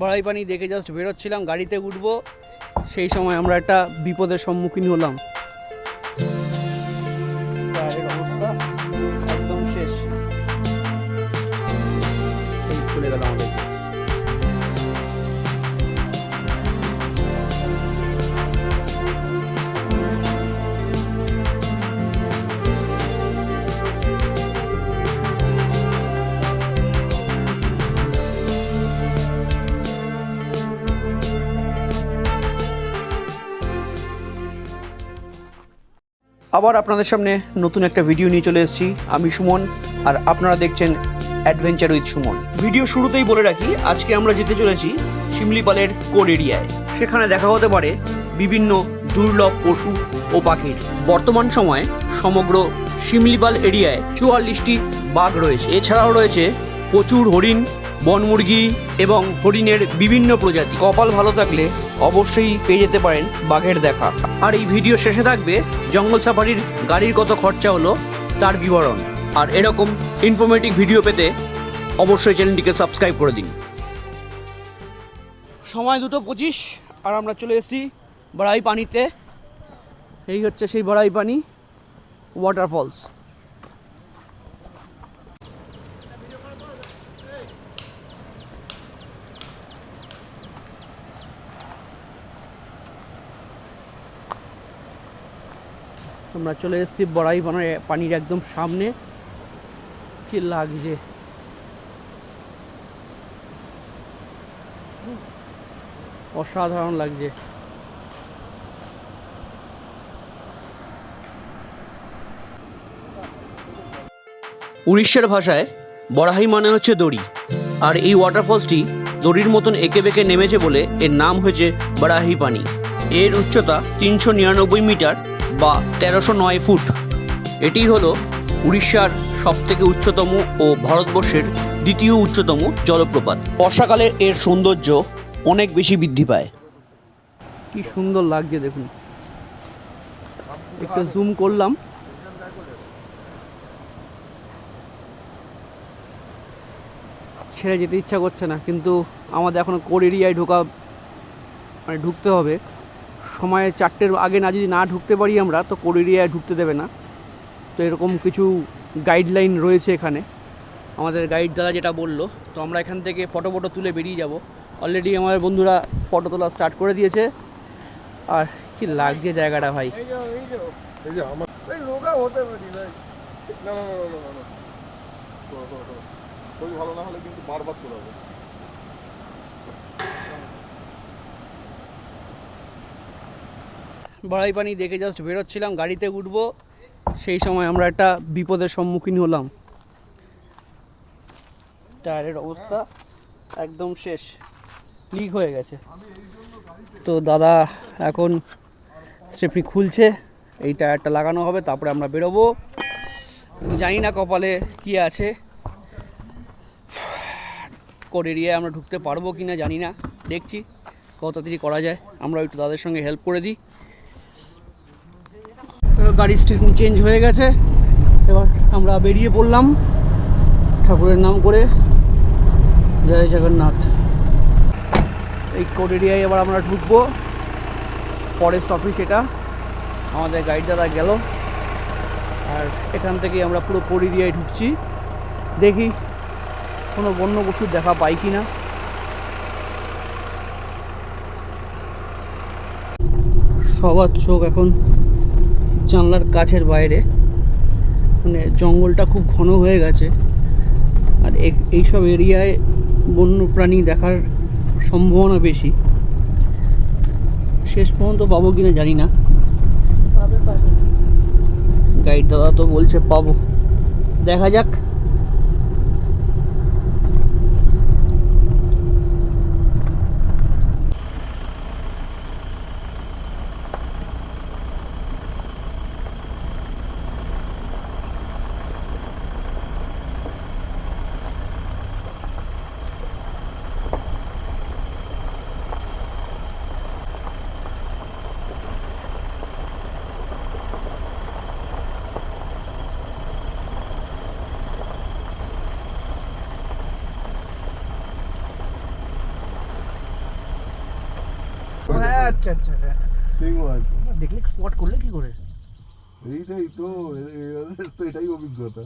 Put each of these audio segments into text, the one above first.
বড়াই পানি দেখে জাস্ট বেরোচ্ছিলাম গাড়িতে উঠবো। সেই সময় আমরা একটা বিপদের সম্মুখীন হলাম। আবার আপনাদের সামনে নতুন একটা ভিডিও নিয়ে চলে এসেছি। আমি সুমন, আর আপনারা দেখছেন অ্যাডভেঞ্চার উইথ সুমন। ভিডিও শুরুতেই বলে রাখি, আজকে আমরা যেতে চলেছি শিমলিপালের কোর এরিয়ায় সেখানে দেখা হতে পারে বিভিন্ন দুর্লভ পশু ও পাখির। বর্তমান সময়ে সমগ্র শিমলিপাল এরিয়ায় চুয়াল্লিশটি বাঘ রয়েছে। এছাড়াও রয়েছে প্রচুর হরিণ বনমুরগি এবং হরিণের বিভিন্ন প্রজাতি। কপাল ভালো থাকলে অবশ্যই পেয়ে যেতে পারেন বাঘের দেখা। আর এই ভিডিও শেষে থাকবে জঙ্গল সাফারির গাড়ির কত খরচা হলো তার বিবরণ। আর এরকম ইনফরমেটিভ ভিডিও পেতে অবশ্যই চ্যানেলটিকে সাবস্ক্রাইব করে দিন। সময় দুটো পঁচিশ আর আমরা চলে এসেছি বড়াই পানিতে। এই হচ্ছে সেই বড়াই পানি ওয়াটারফলস আমরা চলে এসেছি বড়াই পানের পানির একদম সামনে। কি লাগছে। অসাধারণ লাগছে। উড়িষ্যার ভাষায় বরাহি মানে হচ্ছে দড়ি। আর এই ওয়াটারফলসটি দড়ির মতন এঁকে বেঁকে নেমেছে বলে এর নাম হয়েছে বরাহি পানি। এর উচ্চতা তিনশো নিরানব্বই মিটার বা তেরোশো নয় ফুট। এটি হলো উড়িষ্যার সবথেকে উচ্চতম ও ভারতবর্ষের দ্বিতীয় উচ্চতম জলপ্রপাত। বর্ষাকালে এর সৌন্দর্য অনেক বেশি বৃদ্ধি পায়। কি সুন্দর লাগছে দেখুন। একটু জুম করলাম। ছেড়ে যেতে ইচ্ছা করছে না, কিন্তু আমাদের এখন কোর এরিয়ায় ঢোকা মানে ঢুকতে হবে। সময় চারটের আগে না যদি না ঢুকতে পারি আমরা, তো কোর এরিয়ায় ঢুকতে দেবে না। তো এরকম কিছু গাইডলাইন রয়েছে এখানে। আমাদের গাইড দাদা যেটা বলল, তো আমরা এখান থেকে ফটো ফটো তুলে বেরিয়ে যাব। অলরেডি আমার বন্ধুরা ফটো তোলা স্টার্ট করে দিয়েছে। আর কি লাগছে জায়গাটা ভাই। ভালো না হলে কিন্তু বারবার তোলা বড়াই পানি দেখে জাস্ট বেরোচ্ছিলাম, গাড়িতে উঠবো। সেই সময় আমরা একটা বিপদের সম্মুখীন হলাম। টায়ারের অবস্থা একদম শেষ লিক হয়ে গেছে। তো দাদা এখন স্টেপনি খুলছে, এই টায়ারটা লাগানো হবে, তারপরে আমরা বেরোবো। জানি না কপালে কি আছে কোর এরিয়ায় আমরা ঢুকতে পারব কি না জানি না। দেখছি কত তাড়াতাড়ি করা যায় আমরা একটু তাদের সঙ্গে হেল্প করে দিই। তো গাড়ির স্টেশন চেঞ্জ হয়ে গেছে। এবার আমরা বেরিয়ে পড়লাম ঠাকুরের নাম করে। জয় জগন্নাথ। এই কোড এরিয়ায় এবার আমরা ঢুকবো। ফরেস্ট অফিস এটা। আমাদের গাইড দাদা গেল। আর এখান থেকে আমরা পুরো কোড এরিয়ায় ঢুকছি। দেখি কোনো বন্য পশুর দেখা পাই কি না সবার চোখ এখন জানলার কাছের বাইরে। মানে জঙ্গলটা খুব ঘন হয়ে গেছে। আর এইসব এরিয়ায় বন্য প্রাণী দেখার সম্ভাবনা বেশি। শেষ পর্যন্ত পাবো কিনা জানি না। গাইড দাদা তো বলছে পাবো। দেখা যাক। আচ্ছা আচ্ছা হ্যাঁ সিংহ আছে দেখলে স্পট করলে কি করে এইটাই তো এ- এ- তো এটাই অভিজ্ঞতা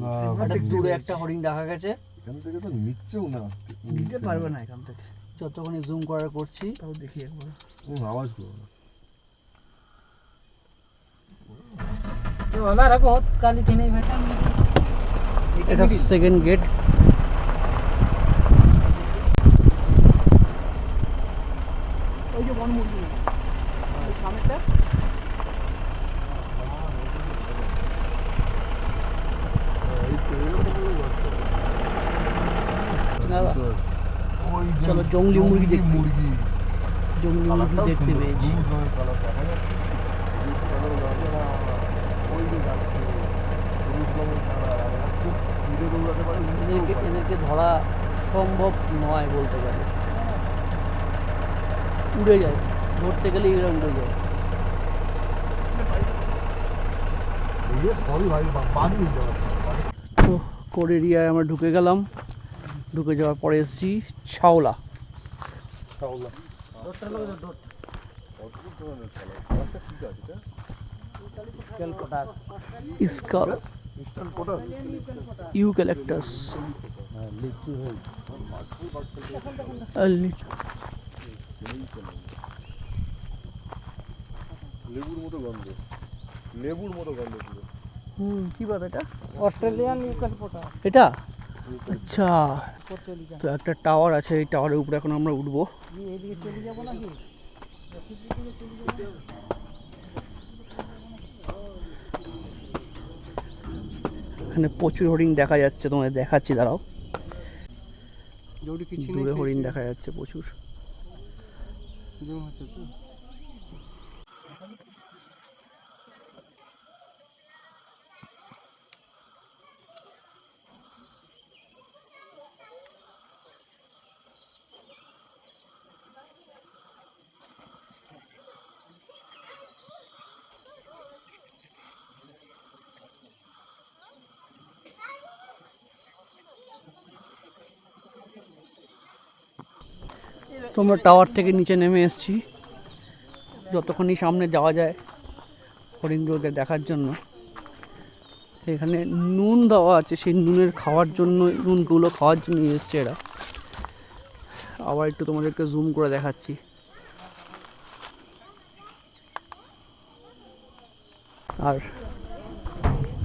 না, অনেক দূরে একটা হরিণ দেখা গেছে এখান থেকে তো নিচ্ছেও না দিতে পারবে না এখান থেকে যতক্ষণ জুম করার করছি তাও দেখি একবার হুম, আওয়াজ করো না तो हमारा बहुत काली थी नहीं बेटा এটা সেকেন্ড গেট চলো, জংলি মুরগি দেখতে। মুরগি। জঙ্গলি মুরগি দেখতে পেয়েছি। হলুদ রঙের কালার দেখা যাচ্ছে। হলুদ কালার লাগে না, ওই যে যাচ্ছে, হলুদ রঙের কালার, আর এরা খুব স্পিডে দৌড়াতে পারে, উল্টো এদেরকে এদেরকে ধরা সম্ভব নয় বলতে পারে। উড়ে যায়। ধরতে গেলে এরা উড়ে যায়। তো কোর এরিয়ায় আমরা ঢুকে গেলাম। ঢুকে যাওয়ার পরে এসেছি ছাওলা। ইউক্যালেক্টাস লেবুর মতো গন্ধ। লেবুর মতো গন্ধ। হুম। কি বাদ এটা? অস্ট্রেলিয়ান এটা? আচ্ছা। তো একটা টাওয়ার আছে এই টাওয়ারের উপরে এখন আমরা উঠবো। এখানে প্রচুর হরিণ দেখা যাচ্ছে তোমাদের দেখাচ্ছি দাঁড়াও। দূরে হরিণ দেখা যাচ্ছে প্রচুর। তোমরা টাওয়ার থেকে নিচে নেমে এসেছি। যতক্ষণই সামনে যাওয়া যায় হরিণগুলোকে দেখার জন্য। এখানে নুন দেওয়া আছে, সেই নুনের খাওয়ার জন্য, নুনগুলো খাওয়ার জন্য এসছে এরা। আবার একটু তোমাদেরকে জুম করে দেখাচ্ছি। আর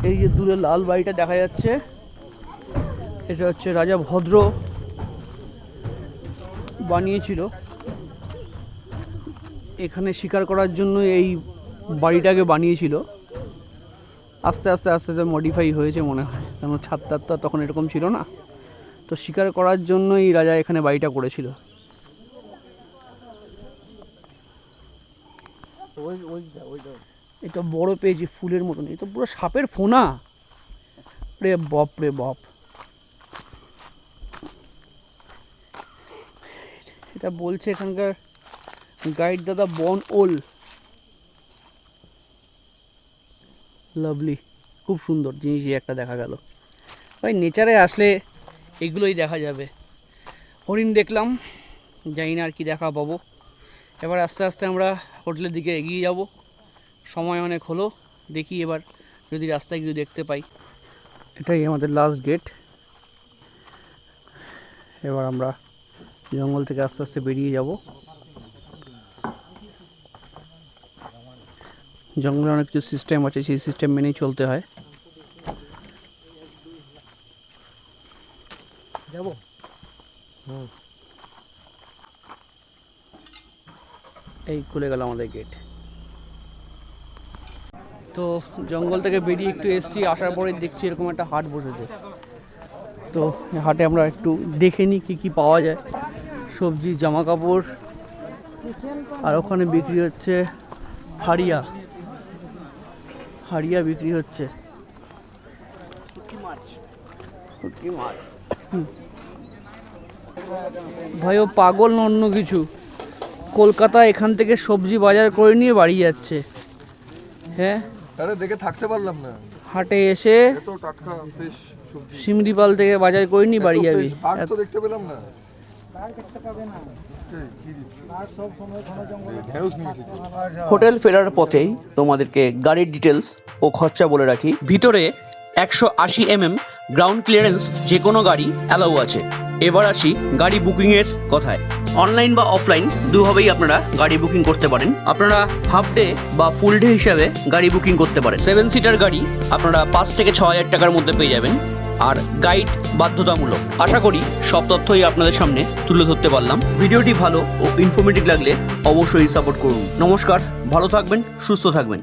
এই যে দূরে লাল বাড়িটা দেখা যাচ্ছে, এটা হচ্ছে রাজা ভদ্র। বানিয়েছিল। এখানে শিকার করার জন্য এই বাড়িটাকে বানিয়েছিল। আস্তে আস্তে আস্তে আস্তে মডিফাই হয়েছে মনে হয়। কারণ ছাদ তো তখন এরকম ছিল না। তো শিকার করার জন্যই রাজা এখানে বাড়িটা করেছিল। এটা বড় পেয়েছি ফুলের মতন এটা পুরো সাপের ফোনা। রে বপ রে বাপ। এটা বলছে এখানকার গাইড দাদা বন ওল। লাভলি খুব সুন্দর জিনিসই একটা দেখা গেল। ভাই নেচারে আসলে এগুলোই দেখা যাবে। হরিণ দেখলাম, জানি না আর কি দেখা পাবো। এবার আস্তে আস্তে আমরা হোটেলের দিকে এগিয়ে যাব। সময় অনেক হলো, দেখি এবার যদি রাস্তায় কিছু দেখতে পাই। এটাই আমাদের লাস্ট গেট এবার আমরা জঙ্গল থেকে আস্তে আস্তে বেরিয়ে যাব। জঙ্গলে অনেক কিছু সিস্টেম আছে সেই সিস্টেম মেনেই চলতে হয়। যাব? এই খুলে গেল আমাদের গেট তো জঙ্গল থেকে বেরিয়ে একটু এসছি আসার পরে দেখছি এরকম একটা হাট বসেছে। তো হাটে আমরা একটু দেখে নিই কী কী পাওয়া যায়। সবজি জামা কাপড় আর ওখানে বিক্রি হচ্ছে হাড়িয়া। হাড়িয়া বিক্রি হচ্ছে। মাছ মাছ। ভাই ও পাগল না অন্য কিছু? কলকাতা এখান থেকে সবজি বাজার করে নিয়ে বাড়ি যাচ্ছে। হ্যাঁ? আরে দেখে থাকতে পারলাম না। হাটে এসে এত টাটকা সিমরিপাল থেকে বাজার করে নিয়ে বাড়ি যাবি। তো দেখতে পেলাম না। হোটেল ফেরার পথেই তোমাদেরকে গাড়ির ডিটেলস ও খরচা বলে রাখি। ভিতরে একশো আশি এমএম গ্রাউন্ড ক্লিয়ারেন্স যে কোনো গাড়ি অ্যালাউ আছে। এবার আসি গাড়ি বুকিং এর কথায়। অনলাইন বা অফলাইন দুভাবেই আপনারা গাড়ি বুকিং করতে পারেন। আপনারা হাফ ডে বা ফুল ডে হিসাবে গাড়ি বুকিং করতে পারেন। সেভেন সিটার গাড়ি আপনারা পাঁচ থেকে ছ হাজার টাকার মধ্যে পেয়ে যাবেন। আর গাইড বাধ্যতামূলক। আশা করি সব তথ্যই আপনাদের সামনে তুলে ধরতে পারলাম। ভিডিওটি ভালো ও ইনফরমেটিভ লাগলে অবশ্যই সাপোর্ট করুন। নমস্কার, ভালো থাকবেন, সুস্থ থাকবেন।